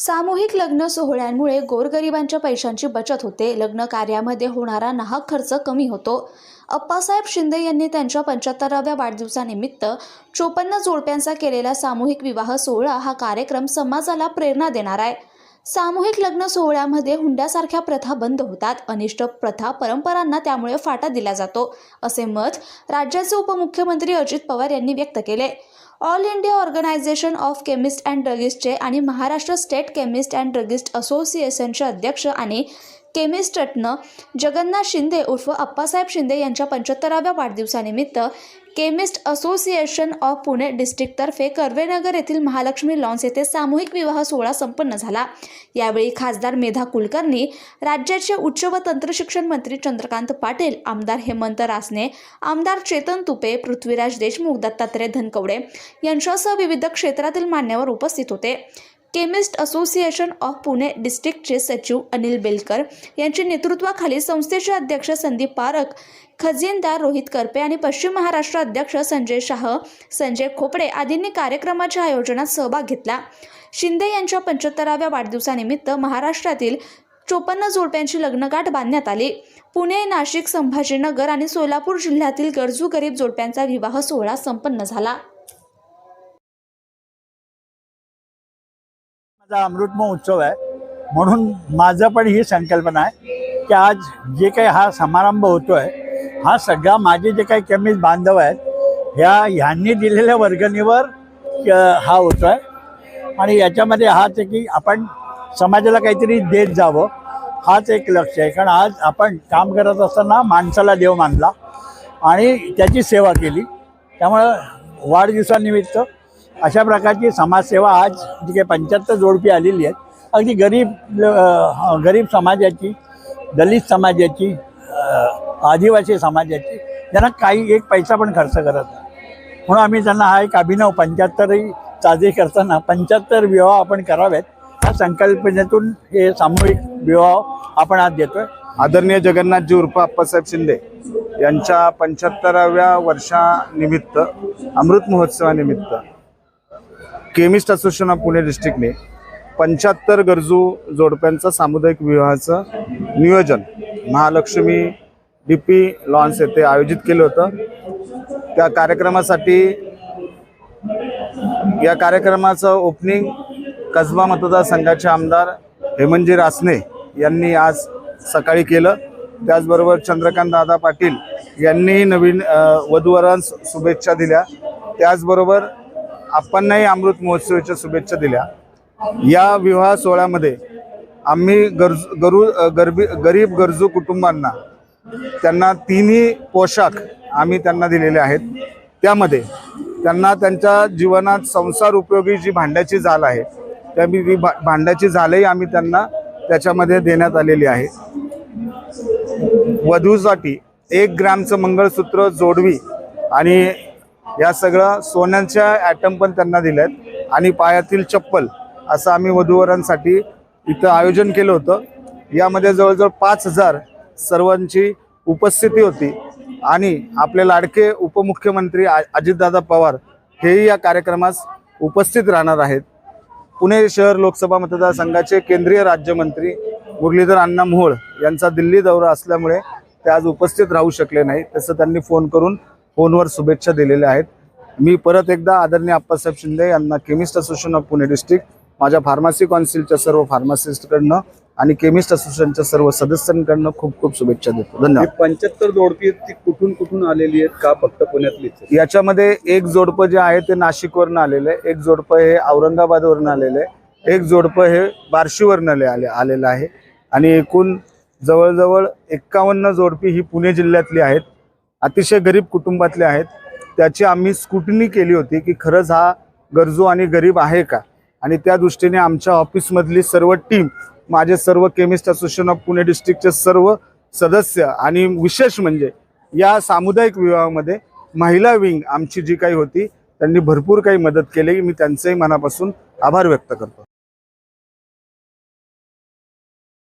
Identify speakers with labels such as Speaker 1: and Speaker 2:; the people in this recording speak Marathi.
Speaker 1: सामूहिक लग्न सोहळ्यांमुळे गोरगरिबांच्या पैशांची बचत होते. लग्न कार्यामध्ये होणारा नाहक खर्च कमी होतो. अप्पासाहेब शिंदे यांनी त्यांच्या पंच्याहत्तराव्या वाढदिवसानिमित्त चोपन्न जोडप्यांचा केलेला सामूहिक विवाह सोहळा हा कार्यक्रम समाजाला प्रेरणा देणार आहे. सामूहिक लग्न सोहळ्यामध्ये हुंड्यासारख्या प्रथा बंद होतात. अनिष्ट प्रथा परंपरांना त्यामुळे फाटा दिला जातो असे मत राज्याचे उपमुख्यमंत्री अजित पवार यांनी व्यक्त केले. All India organization of chemist and ड्रगिस्टचे आणि Maharashtra state chemist and druggist असोसिएशनचे अध्यक्ष आणि केमिस्ट रत्न जगन्नाथ शिंदे उर्फ अप्पासाहेब शिंदे यांच्या पंच्याहत्तराव्या वाढदिवसानिमित्त केमिस्ट असोसिएशन ऑफ पुणे डिस्ट्रिक्टतर्फे कर्वेनगर येथील महालक्ष्मी लॉन्स येथे सामूहिक विवाह सोहळा संपन्न झाला. यावेळी खासदार मेधा कुलकर्णी राज्याचे उच्च व तंत्रशिक्षण मंत्री चंद्रकांत पाटील आमदार हेमंत रासने आमदार चेतन तुपे पृथ्वीराज देशमुख दत्तात्रय धनकवडे यांच्यासह विविध क्षेत्रातील मान्यवर उपस्थित होते. केमिस्ट असोसिएशन ऑफ पुणे डिस्ट्रिक्टचे सचिव अनिल बेलकर यांच्या नेतृत्वाखाली संस्थेचे अध्यक्ष संदीप पारख खजिनदार रोहित करपे आणि पश्चिम महाराष्ट्र अध्यक्ष संजय शाह संजय खोपडे आदींनी कार्यक्रमाच्या आयोजनात सहभाग घेतला. शिंदे यांच्या पंच्याहत्तराव्या वाढदिवसानिमित्त महाराष्ट्रातील चोपन्न जोडप्यांची लग्नगाठ बांधण्यात आली. पुणे नाशिक संभाजीनगर आणि सोलापूर जिल्ह्यातील गरजू गरीब जोडप्यांचा विवाह सोहळा संपन्न झाला.
Speaker 2: माझा अमृत महोत्सव आहे. म्हणून माझं पण ही संकल्पना आहे की आज जे काही हा समारंभ होतो आहे हा सगळा माझे जे काही कमीज बांधव आहेत ह्या ह्यांनी दिलेल्या वर्गणीवर हा हा आहे आणि याच्यामध्ये हाच आहे की आपण समाजाला काहीतरी देत जावं हाच एक लक्ष आहे. कारण आज आपण काम करत असताना माणसाला देव मानला आणि त्याची सेवा केली. त्यामुळं वाढदिवसानिमित्त अशा प्रकारची समाजसेवा आज जी काही पंच्याहत्तर जोडपी आलेली आहेत अगदी गरीब गरीब समाजाची दलित समाजाची आदिवासी समाजाची त्यांना काही एक पैसा पण खर्च करत नाही. म्हणून आम्ही त्यांना हा एक अभिनव पंच्याहत्तरही साजरी करताना पंच्याहत्तर विवाह आपण करावेत. या संकल्पनेतून हे सामूहिक विवाह आपण आज देतोय.
Speaker 3: आदरणीय जगन्नाथजी उर्फ अप्पासाहेब शिंदे यांच्या पंच्याहत्तराव्या वर्षानिमित्त अमृत महोत्सवानिमित्त केमिस्ट असोसिएशन ऑफ पुणे डिस्ट्रिक्टने पंच्याहत्तर गरजू जोडप्यांचं सामुदायिक विवाहाचं नियोजन महालक्ष्मी डी पी लॉन्स येथे आयोजित केलं होतं. त्या कार्यक्रमासाठी या कार्यक्रमाचं ओपनिंग कसबा मतदारसंघाचे आमदार हेमंतजी रासने यांनी आज सकाळी केलं. त्याचबरोबर चंद्रकांत दादा पाटील यांनीही नवीन वधूवरांस शुभेच्छा दिल्या. त्याचबरोबर आपणही अमृत महोत्सवाच्या शुभेच्छा दिल्या. या विवाह सोहळ्यामध्ये आम्ही गरज गरू गरबी गरीब गरजू कुटुंबांना त्यांना तिन्ही पोशाख आम्ही त्यांना दिलेले आहेत. त्यामध्ये त्यांना त्यांच्या जीवनात संसार उपयोगी जी भांड्याची झाल आहे त्या मी ती भा भांड्याची झालंही आम्ही त्यांना त्याच्यामध्ये देण्यात आलेली आहे. वधूसाठी एक ग्रॅमचं मंगळसूत्र जोडवी आणि या सगळं सोन्याच्या ॲटम पण त्यांना दिल्या आहेत आणि पायातील चप्पल असं आम्ही वधूवरांसाठी इथं आयोजन केलं होतं. यामध्ये जवळजवळ पाच हजार सर्वांची उपस्थिती होती. आणि आपले लाडके उपमुख्यमंत्री अजितदादा पवार हेही या कार्यक्रमास उपस्थित राहणार आहेत. पुणे शहर लोकसभा मतदारसंघाचे केंद्रीय राज्यमंत्री मुरलीधर अण्णा मोहोळ यांचा दिल्ली दौरा असल्यामुळे ते आज उपस्थित राहू शकले नाही तसं त्यांनी फोन करून फोनवर शुभेच्छा दिलेल्या आहेत. मी परत एकदा आदरणीय अप्पासाहेब शिंदे यांना chemist association of Pune district माझ्या फार्मसी काउन्सिलच्या सर्व फार्मासिस्टकडनं आणि केमिस्ट असोसिएशनच्या सर्व सदस्यांकडनं खूप खूप शुभेच्छा देतो. धन्यवाद.
Speaker 4: पंच्याहत्तर जोडपी आहेत ती कुठून कुठून आलेली आहेत का फक्त पुण्यातलीच आहेत?
Speaker 3: याच्यामध्ये एक जोडपं जे आहे ते नाशिकवरनं आलेलं आहे एक जोडपं हे औरंगाबादवरनं आलेलं आहे एक जोडपं हे बार्शीवरनं आले आलेलं आहे. आणि एकूण जवळजवळ एक्कावन्न जोडपी ही पुणे जिल्ह्यातली आहेत. अतिशय गरीब कुटुंबातले आहेत. त्याची आम्ही स्कुटनी केली होती की खरंच हा गरजू आणि गरीब आहे का? आणि त्या दृष्टीने आमच्या ऑफिसमधली सर्व टीम माझे सर्व केमिस्ट असोसिएशन ऑफ पुणे डिस्ट्रिक्टचे सर्व सदस्य आणि विशेष म्हणजे या सामुदायिक विवाहामध्ये महिला विंग आमची जी काही होती त्यांनी भरपूर काही मदत केली. मी त्यांचंही मनापासून आभार व्यक्त करतो.